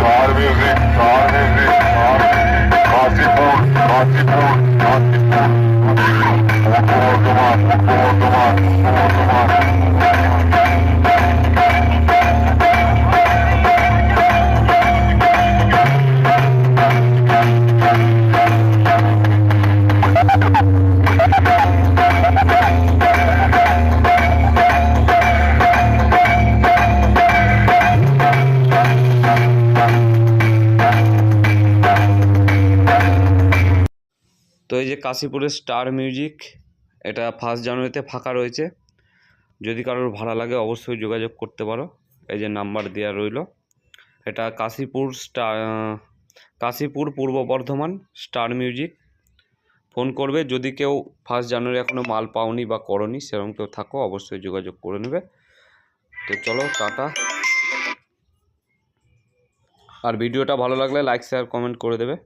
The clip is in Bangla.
چار به هجي چاروي چار راجو ناچپوٽ ناچپوٽ ورڌمانورمان তো এই যে কাশীপুরের স্টার মিউজিক, এটা ফার্স্ট জানুয়ারিতে ফাঁকা রয়েছে। যদি কারোর ভাড়া লাগে অবশ্যই যোগাযোগ করতে পারো। এই যে নাম্বার দেওয়া রইল। এটা কাশীপুর স্টার কাশীপুর পূর্ব বর্ধমান স্টার মিউজিক। ফোন করবে, যদি কেউ ফার্স্ট জানুয়ারি এখনও মাল পাওনি বা করনি, সেরকম কেউ থাকো, অবশ্যই যোগাযোগ করে নেবে। তো চলো, টাটা। আর ভিডিওটা ভালো লাগলে লাইক শেয়ার কমেন্ট করে দেবে।